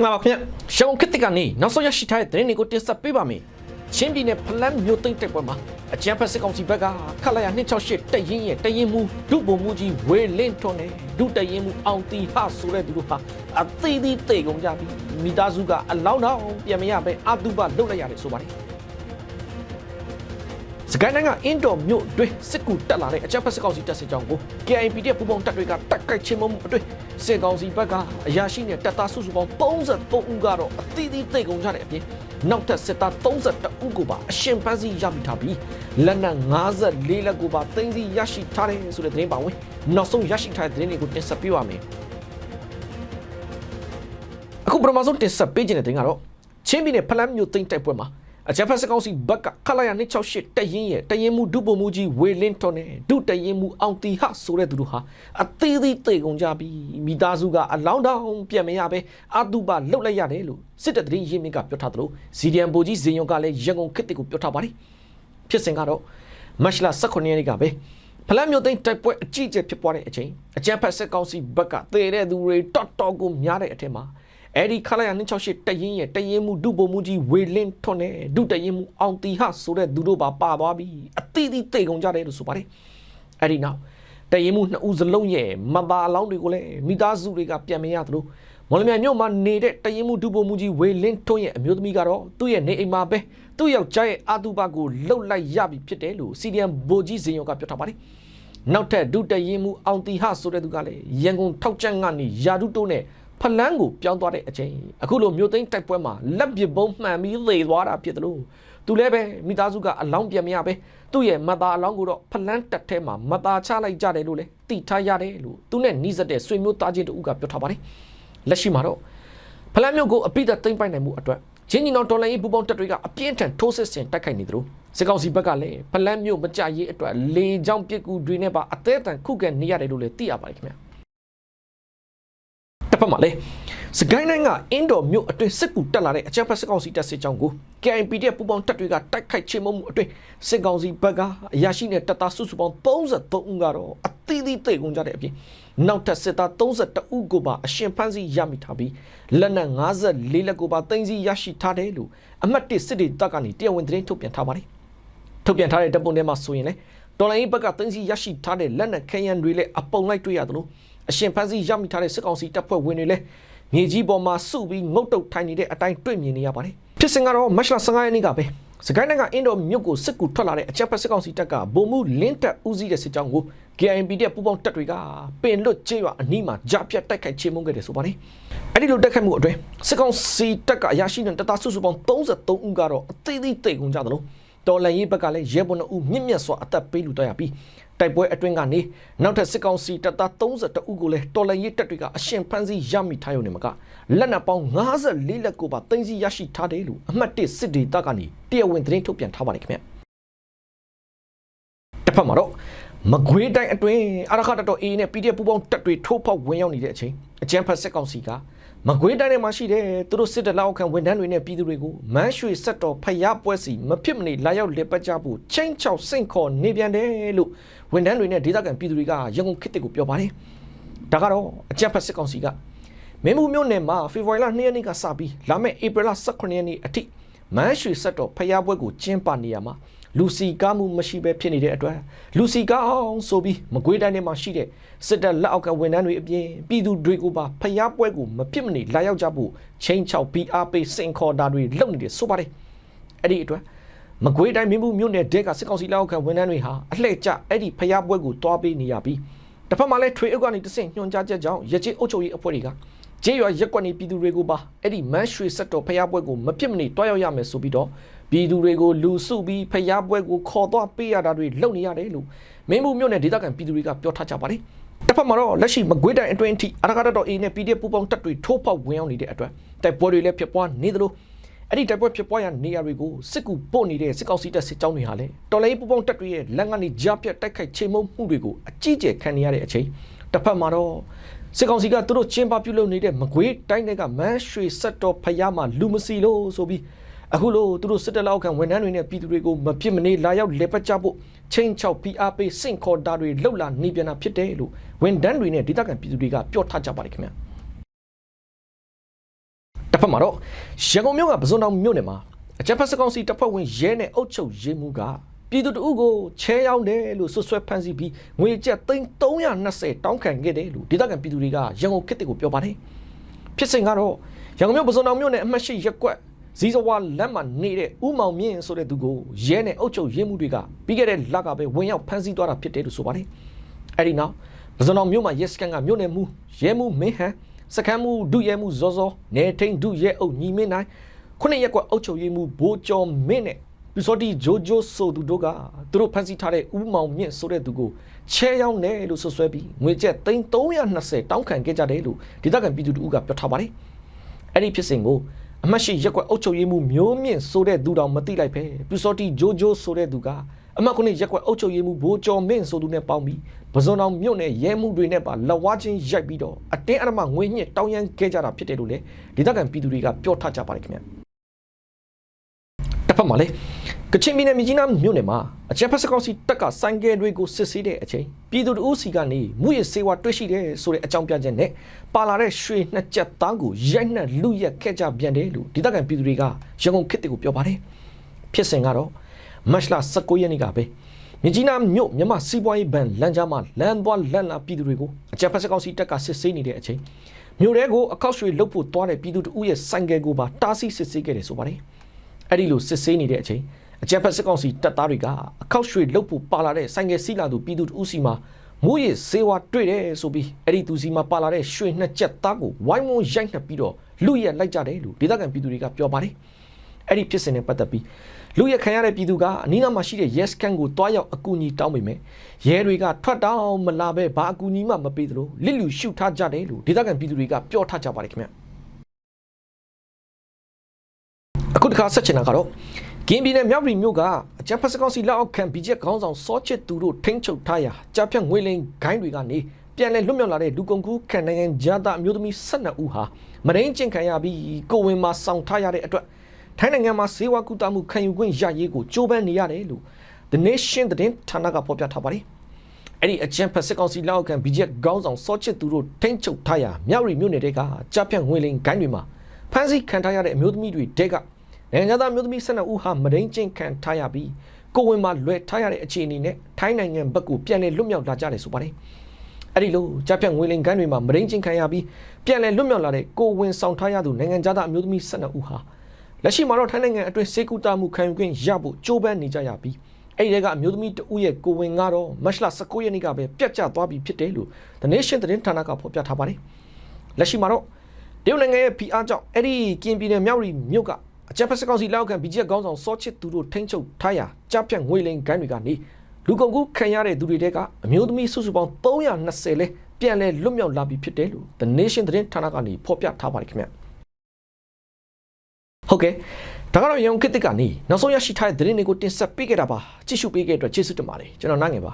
င်္ဂလာပါခင်ဗျရှောင်းခစ်တစ်ကနေနောက်ဆုံးရရှိထားတဲ့သတင်းတွေကိုတင်ဆက်ပေးပါမယ်ချင်းပြည်နယ်ဖလန်းမြို့သိမ်းတိုက်ပွဲမှာအကြမ်းဖက်စစ်ကောင်စီဘက်ကခက်လိုက်ရ268တက်ရင်ရဲ့တရင်မူဒုဗိုလ်မှူးကြီးဝေလင်းထွန်းနဲ့ဒုတရင်မူအောင်တီဟဆိုတဲ့သူတို့ဟာအသေးသေးတေကုန်ကြပြီးမိသားစုကအလောင်းတော်ပြန်မရပဲအတုပလုတ်လိုက်ရတယ်ဆိုပါတယ် စကိုင်းတိုင်းကအင်ဒိုမြို့အတွင်းစစ်ကူတက်လာတဲ့အကြမ်းဖက်စစ်ကောင်စီတပ်စစ်ကြောင်းကို KIP တဲ့ပူပေါင်းတပ်တွေကတိုက်ခိုက်ချင်းမမှုအတွင်းစစ်ကောင်စီဘက်ကအရာရှိနဲ့တပ်သားစုစုပေါင်း33ဦးကတော့အသီးသီးသိကုန်ကြတဲ့အပြင်နောက်ထပ်စစ်သား32ဦးကိုပါအရှင်ပန်းစီရမိထားပြီးလက်နက်54လက်ကိုပါသိမ်းစီရရှိထားတယ်ဆိုတဲ့သတင်းပါဝင်နောက်ဆုံးရရှိထားတဲ့သတင်းတွေကိုတင်ဆက်ပေးပါမယ်အခုပထမဆုံးတင်ဆက်ပေးခြင်းတဲ့တင်ကတော့ချင်းပြည်နယ်ဖလန်းမြို့သိမ်းတိုက်ပွဲမှာ အကြမ်းဖက်စကောင်စီဘက်ကခလာရ268တရင်ရဲ့တရင်မှုဒုဗိုလ်မှုကြီးဝေလင်းထွန်းနဲ့ဒုတရင်မှုအောင်တီဟဆိုတဲ့သူတို့ဟာအသေးသေးတေကုန်ကြပြီးမိသားစုကအလောင်းတောင်ပြန်မရပဲအတုပလှုပ်လိုက်ရတယ်လို့စစ်တပ်သတင်းရင်းမြစ်ကပြောထားသလိုဇီဒီယန်ဘိုကြီးဇင်ယုံကလည်းရန်ကုန်ခေတ်တစ်ကိုပြောထားပါတယ်ဖြစ်စဉ်ကတော့မတ်လ18ရက်နေ့ကပဲဖလန်းမြို့သိမ်းတိုက်ပွဲအကြီးအကျယ်ဖြစ်ပွားတဲ့အချိန်အကြမ်းဖက်စစ်ကောင်စီဘက်ကသေတဲ့သူတွေတော်တော်ကိုများတဲ့အထက်မှာ အဲ့ဒီခလာရ268တရင်ရဲ့တရင်မှုဒုဗိုလ်မှုကြီးဝေလင်းထွန်းနဲ့ဒုတရင်မှုအောင်တီဟဆိုတဲ့သူတို့ပါပါသွားပြီးအတိအသီးတေကုန်ကြတယ်လို့ဆိုပါတယ်အဲ့ဒီနောက်တရင်မှုနှစ်ဦးစလုံးရဲ့မဘာအလောင်းတွေကိုလည်းမိသားစုတွေကပြန်မရသလိုမော်လမြိုင်မြို့မှာနေတဲ့တရင်မှုဒုဗိုလ်မှုကြီးဝေလင်းထွန်းရဲ့အမျိုးသမီးကတော့သူ့ရဲ့နေအိမ်မှာပဲသူ့ယောက်ျားရဲ့အာတုပကိုလှုပ်လိုက်ရပြီဖြစ်တယ်လို့စီဒီအမ်ဘိုကြီးဇင်ယောကပြောထားပါတယ်နောက်ထပ်ဒုတရင်မှုအောင်တီဟဆိုတဲ့သူကလည်းရန်ကုန်ထောက်ကျန့်ကနေယာဒုတိုးနဲ့ ဖလန်းကိုပြောင်းသွားတဲ့အချိန်အခုလိုမြို့သိမ်းတိုက်ပွဲမှာလက်ပစ်ပုံးမှန်ပြီးသေသွားတာဖြစ်တယ်လို့သူလည်းပဲမိသားစုကအလောင်းပြန်မရပဲသူ့ရဲ့မသားအလောင်းကိုတော့ဖလန်းတက်ထဲမှာမသားချလိုက်ကြတယ်လို့လည်းတိထားရတယ်လို့သူနဲ့နှီးစက်တဲ့ဆွေမျိုးသားချင်းတို့ကပြောထားပါတယ်လက်ရှိမှာတော့ဖလန်းမြို့ကိုအပိသက်သိမ်းပိုက်နိုင်မှုအတွက်ချင်းညီနောင်တော်လိုင်းရေးပူပေါင်းတပ်တွေကအပြင်းထန်ထိုးစစ်ဆင်တိုက်ခိုက်နေသလိုစစ်ကောင်စီဘက်ကလည်းဖလန်းမြို့မကြရေးအတွက်လေကြောင်းပစ်ကူတွေနဲ့ပါအသေးအံခုခံနေရတယ်လို့လည်းသိရပါတယ်ခင်ဗျာ တစ်ဖက်မှာလည်းစကိုင်းတိုင်းကအင်းတော်မြို့အတွင်းစစ်ကူတက်လာတဲ့အကြမ်းဖက်စစ်ကောင်စီတပ်စစ်ကြောင်းကို KNP တဲ့ပူပေါင်းတပ်တွေကတိုက်ခိုက်ချေမှုမှုအတွင်းစစ်ကောင်စီဘက်ကအရာရှိနဲ့တပ်သားစုစုပေါင်း33ဦးကတော့အသီးသီးတေကုန်ကြတဲ့အပြင်နောက်ထပ်စစ်သား32ဦးကိုပါအရှင်ဖမ်းဆီးရမိထားပြီးလက်နက်54လက်ကိုပါသိမ်းဆည်းရရှိထားတယ်လို့အမှတ်1စစ်ဒေသကနေတရားဝင်သတင်းထုတ်ပြန်ထားပါတယ်ထုတ်ပြန်ထားတဲ့တပ်ပုံထဲမှာဆိုရင်လေတော်လိုင်းဘက်ကသိမ်းဆည်းရရှိထားတဲ့လက်နက်ခဲယမ်းတွေလည်းအပုံလိုက်တွေ့ရတယ်လို့ အရှင်ဖမ်းဆီးရမိထားတဲ့စစ်ကောင်စီတပ်ဖွဲ့ဝင်တွေလည်းမြေကြီးပေါ်မှာစုပြီးငုတ်တုတ်ထိုင်နေတဲ့အတိုင်းတွေ့မြင်နေရပါတယ်ဖြစ်စဉ်ကတော့မတ်လ15ရက်နေ့ကပဲစကိုင်းနိုင်ငံအင်းတော်မြို့ကိုစစ်ကူထွက်လာတဲ့အကြက်ဖက်စစ်ကောင်စီတပ်ကဗိုလ်မှူးလင်းတက်ဦးစီးတဲ့စစ်ကြောင်းကို KIMP တဲ့ပူပေါင်းတပ်တွေကပင်လွတ်ကျေးရွာအနီးမှာကြားပြတ်တိုက်ခိုက်ချေမှုန်းခဲ့တယ်ဆိုပါတယ်အဲ့ဒီလိုတိုက်ခိုက်မှုအတွင်းစစ်ကောင်စီတပ်ကအရာရှိနဲ့တပ်သားစုစုပေါင်း33ဦးကတော့အသေးသေးတိတ်ကုန်ကြတယ်လို့ တော်လန်ရေးဘက်ကလည်းရဲဘော်2ဦးမြင့်မြတ်စွာအသက်ပေးလူတော့ရပြီးတိုက်ပွဲအတွင်းကနေနောက်ထပ်စစ်ကောင်စီတပ်သား32ဦးကိုလည်းတော်လန်ရေးတပ်တွေကအရှင်ဖမ်းဆီးရမိထားရုံနဲ့မကလက်နက်ပေါင်း54လက်ကိုပါတင်စီရရှိထားတယ်လို့အမှတ်1စစ်ဒေသကနေတရားဝင်သတင်းထုတ်ပြန်ထားပါတယ်ခင်ဗျတစ်ဖက်မှာတော့မကွေးတိုင်းအတွင်းအရခတတော် A နဲ့ PDF ပူပေါင်းတပ်တွေထိုးဖောက်ဝင်ရောက်နေတဲ့အချိန်အကြမ်းဖက်စစ်ကောင်စီက မကွေးတိုင်းထဲမှာရှိတဲ့သူတို့စစ်တပ်လောက်ခံဝန်ထမ်းတွေနဲ့ပြည်သူတွေကိုမန်းရွှေဆက်တော်ဖျားပွဲစီမဖြစ်မနေလာရောက်လက်ပတ်ကြဖို့ချင်းချောက်စိန့်ခေါ်နေပြန်တယ်လို့ဝန်ထမ်းတွေနဲ့ဒေသခံပြည်သူတွေကရန်ကုန်ခေတ်ကိုပြောပါတယ်ဒါကတော့အကြမ်းဖက်စစ်ကောင်စီကမင်းမှုမြို့နယ်မှာဖေဖော်ဝါရီလ2ရက်နေ့ကစပြီးလာမယ့်ဧပြီလ18ရက်နေ့အထိမန်းရွှေဆက်တော်ဖျားပွဲကိုကျင်းပနေရမှာ လူစီကားမှုမရှိဘဲဖြစ်နေတဲ့အတွက်လူစီကားအောင်ဆိုပြီးမကွေးတိုင်းထဲမှာရှိတဲ့စစ်တပ်လက်အောက်ကဝန်ထမ်းတွေအပြင်ပြည်သူတွေကိုပါဖျားပွဲကိုမဖြစ်မနေလာရောက်ကြဖို့ချင်းချောက် BRP စင်ခေါ်တာတွေလုပ်နေတယ်ဆိုပါတယ်အဲ့ဒီအတွက်မကွေးတိုင်းမင်းဘူးမြို့နယ်တဲကစစ်ကောင်စီလက်အောက်ကဝန်ထမ်းတွေဟာအလှည့်ကျအဲ့ဒီဖျားပွဲကိုတွားပေးနေရပြီးတစ်ဖက်မှာလည်းထွေအုပ်ကနေတဆင့်ညွှန်ကြားချက်ကြောင့်ရကြေးအုပ်ချုပ်ရေးအဖွဲ့တွေကကျေးရွာရက်ကွက်နေပြည်သူတွေကိုပါအဲ့ဒီမန်းရွှေဆက်တော်ဖျားပွဲကိုမပြစ်မနေတွားရောက်ရမယ်ဆိုပြီးတော့ ပြည်သူတွေကိုလူစုပြီးဖျားပွဲကိုခေါ်သွားပေးရတာတွေလုပ်နေရတယ်လို့မင်းဘူးမြို့နယ်ဒေသခံပြည်သူတွေကပြောထားကြပါတယ်တစ်ဖက်မှာတော့လက်ရှိမကွေးတိုင်းအတွင်းအထိအရကားတော် A နဲ့ PDF ပူပေါင်းတပ်တွေထိုးပေါက်ဝင်ရောက်နေတဲ့အတွက်တိုက်ပွဲတွေလည်းဖြစ်ပွားနေသလိုအဲ့ဒီတိုက်ပွဲဖြစ်ပွားရနေရာတွေကိုစစ်ကူပို့နေတဲ့စစ်ကောင်စီတပ်စစ်ကြောင်းတွေဟာလည်းတော်လိုင်းပူပေါင်းတပ်တွေရဲ့လက်ကနေကြားပြတ်တိုက်ခိုက်ချိန်မုံမှုတွေကိုအကြီးကျယ်ခံနေရတဲ့အချိန်တစ်ဖက်မှာတော့စစ်ကောင်စီကသူတို့ချင်းပပြုတ်လုပ်နေတဲ့မကွေးတိုင်းတွေကမန်းရွှေဆက်တော်ဖျားမှာလူမစီလို့ဆိုပြီး အခုလို့သူတို့စစ်တပ်လောက်ခံဝန်ထမ်းတွေနဲ့ပြည်သူတွေကိုမဖြစ်မနေလာရောက်လေပတ်ကြဖို့ချင်းချောက် PR ပေးစင့်ခေါ်တာတွေလှုပ်လာနေပြန်တာဖြစ်တယ်လို့ဝန်ထမ်းတွေနဲ့ဒေသခံပြည်သူတွေကပြောထားကြပါတယ်ခင်ဗျာတစ်ဖတစ်ဖက်မှာတော့ရန်ကုန်မြို့ကပဇွန်တောင်မြို့နယ်မှာအကြမ်းဖက်စကောင်စီတပ်ဖွဲ့ဝင်ရဲနဲ့အုပ်ချုပ်ရေးမှုကပြည်သူတအုပ်ကိုချဲရောက်တယ်လို့ဆွဆွဲဖမ်းဆီးပြီးငွေကျပ်သိန်း320တောင်းခံခဲ့တယ်လို့ဒေသခံပြည်သူတွေကရန်ကုန်ခေတ်ကိုပြောပါတယ်ဖြစ်စဉ်ကတော့ရန်ကုန်မြို့ပဇွန်တောင်မြို့နယ်အမှတ်ရှိရက်ကွက် ဇီဇဝါလက်မှာနေတဲ့ဥမောင်မြင့်ဆိုတဲ့သူကိုရဲနဲ့အုပ်ချုပ်ရေးမှုတွေကပြီးခဲ့တဲ့လကပဲဝင်ရောက်ဖမ်းဆီးသွားတာဖြစ်တယ်လို့ဆိုပါတယ်အဲ့ဒီနောက်ပဇွန်တောင်မြို့မှာရက်စကန်ကမြို့နယ်မှုရဲမှုမင်းဟန်စကမ်းမှုဒုရဲမှုဇောဇောနေထိန်ဒုရဲအုပ်ညီမင်းနိုင်ခုနှစ်ရက်ကွက်အုပ်ချုပ်ရေးမှုဘိုးကျော်မင်းနဲ့ပီစောတီဂျိုဂျိုဆိုသူတို့ကသူတို့ဖမ်းဆီးထားတဲ့ဥမောင်မြင့်ဆိုတဲ့သူကိုချဲရောက်တယ်လို့ဆွဆွဲပြီးငွေကျပ်သိန်း320တောင်းခံခဲ့ကြတယ်လို့ဒေသခံပြည်သူတို့ကပြောထားပါတယ်အဲ့ဒီဖြစ်စဉ်ကို အမတ်ရှိရက်ကွက်အုပ်ချုပ်ရေးမှုမျိုးမြင့်ဆိုတဲ့သူတောင်မသိလိုက်ပဲပီစောတီဂျိုဂျိုဆိုတဲ့သူကအမတ်ခုနှစ်ရက်ကွက်အုပ်ချုပ်ရေးမှုဘိုးကျော်မင်းဆိုသူနဲ့ပေါင်းပြီးပဇွန်တော်မြို့နယ်ရဲမှုတွေနဲ့ပါလက်ဝါးချင်းရိုက်ပြီးတော့အတင်းအဓမ္မငွေညှစ်တောင်းရမ်းခဲ့ကြတာဖြစ်တယ်လို့လေဒေသခံပြည်သူတွေကပြောထားကြပါတယ်ခင်ဗျတစ်ဖက်မှာလေ ကချင်ပြည်နယ်မြကြီးနားမြို့နယ်မှာအကြမ်းဖက်စကောင်စီတပ်ကဆိုင်ကယ်တွေကိုစစ်ဆေးတဲ့အချိန်ပြည်သူတို့စီကနေမှုရစေဝါတွေ့ရှိတယ်ဆိုတဲ့အကြောင်းပြချက်နဲ့ပါလာတဲ့ရွှေနှစ်ကြက်သားကိုရိုက်နှက်လူရက်ခဲ့ကြပြန်တယ်လို့ဒေသခံပြည်သူတွေကရန်ကုန်ခေတ်ကိုပြောပါတယ်ဖြစ်စဉ်ကတော့မတ်လ19ရက်နေ့ကပဲမြကြီးနားမြို့မြမစီးပွားရေးဘဏ်လမ်းကြားမှာလမ်းသွားလမ်းလာပြည်သူတွေကိုအကြမ်းဖက်စကောင်စီတပ်ကစစ်ဆေးနေတဲ့အချိန်မြို့ထဲကိုအခောက်ရွှေလုတ်ဖို့သွားတဲ့ပြည်သူတို့ရဲ့ဆိုင်ကယ်ကိုပါတားဆီးစစ်ဆေးခဲ့တယ်ဆိုပါတယ်အဲ့ဒီလိုစစ်ဆေးနေတဲ့အချိန် အကြမ်းဖက်စစ်ကောင်စီတပ်သားတွေကအခောက်ရွှေလုတ်ဖို့ပါလာတဲ့ဆိုင်ကယ်စီးလာသူပြည်သူတို့စီမှာမိုးရစေဝါတွေ့တယ်ဆိုပြီးအဲ့ဒီသူစီမှာပါလာတဲ့ရွှေနှစ်ချက်သားကိုဝိုင်းဝန်းရိုက်နှက်ပြီးတော့လူရက်လိုက်ကြတယ်လို့ဒေသခံပြည်သူတွေကပြောပါတယ်အဲ့ဒီဖြစ်စဉ်နဲ့ပတ်သက်ပြီးလူရက်ခံရတဲ့ပြည်သူကအနီးနားမှာရှိတဲ့ yes can ကိုတွားရောက်အကူအညီတောင်းပေမဲ့ရဲတွေကထွက်တောင်းမလာပဲဘာအကူအညီမှမပေးသလိုလစ်လူရှုထားကြတယ်လို့ဒေသခံပြည်သူတွေကပြောထားကြပါတယ်ခင်ဗျအခုတခါဆက်ချင်တာကတော့ ကင်းပြည်နယ်မြောက်ပြည်မြို့ကအကြံဖက်စကောင်စီလက်အောက်ခံဘီဂျက်ခေါင်းဆောင်စောချစ်သူတို့ထိန်းချုပ်ထားရာကြားဖြတ်ငွေလိန်ဂိုင်းတွေကနေပြန်လည်လွတ်မြောက်လာတဲ့လူကုန်ကူးခံနိုင်ငံဂျာတာအမျိုးသမီး12ဦးဟာမရင်းကျင့်ခံရပြီးကိုဝင်မှာစောင့်ထားရတဲ့အတွက်ထိုင်းနိုင်ငံမှာစေဝါကူတာမှုခံယူခွင့်ရရေးကိုကြိုးပမ်းနေရတယ်လို့ The Nation သတင်းဌာနကဖော်ပြထားပါတယ်။အဲ့ဒီအချမ်းဖက်စစ်ကောင်စီလက်အောက်ခံ BJP ခေါင်းဆောင်စောချစ်သူတို့ထိန်းချုပ်ထားရာမြောက်ရီမြို့နယ်တဲကကြားဖြတ်ငွေလိန်ဂိုင်းတွေမှာဖမ်းဆီးခံထားရတဲ့အမျိုးသမီးတွေတဲက နိုင်ငံသားမျိုးသမီး12ဦးဟာမရင်းချင်းခံထားရပြီးကိုဝင်မှာလွယ်ထားရတဲ့အခြေအနေနဲ့ထိုင်းနိုင်ငံဘက်ကိုပြန်လည်လွတ်မြောက်လာကြတယ်ဆိုပါတယ်။အဲ့ဒီလိုကြားဖြတ်ငွေလင်ကန်းတွေမှာမရင်းချင်းခံရပြီးပြန်လည်လွတ်မြောက်လာတဲ့ကိုဝင်ဆောင်ထားရသူနိုင်ငံသားအမျိုးသမီး12ဦးဟာလက်ရှိမှာတော့ထိုင်းနိုင်ငံအတွင်းစေကူတာမှုခံယူခွင့်ရဖို့ကြိုးပမ်းနေကြရပြီးအဲ့ဒီကအမျိုးသမီးတဦးရဲ့ကိုဝင်ကတော့မတ်လ19ရက်နေ့ကပဲပြတ်ကျသွားပြီဖြစ်တယ်လို့ The Nation သတင်းဌာနကဖော်ပြထားပါတယ်။လက်ရှိမှာတော့တရုတ်နိုင်ငံရဲ့ PR ကြောင့်အဲ့ဒီကင်ပြည်နယ်မြောက်ရီမြို့က အကြံဖက်စကောင်စီလောက်ခံ BJP ခေါင်းဆောင်စောချစ်သူတို့ထိန်းချုပ်ထားရာကြားဖြတ်ငွေလိန်ဂိုင်းတွေကနေလူကုန်ကူးခံရတဲ့သူတွေတဲကအမျိုးသမီးစုစုပေါင်း320လဲပြန်လဲလွတ်မြောက်လာပြီဖြစ်တယ်လို့ The Nation သတင်းဌာနကနေဖော်ပြထားပါတယ်ခင်ဗျဟုတ်ကဲ့ဒါကတော့ရန်ကုန်ခေတ်သစ်ကနေနောက်ဆုံးရရှိထားတဲ့သတင်းတွေကိုတင်ဆက်ပေးခဲ့တာပါကြည့်ရှုပေးခဲ့တဲ့အတွက်ကျေးဇူးတင်ပါတယ်ကျွန်တော်နိုင်ငယ်ပါ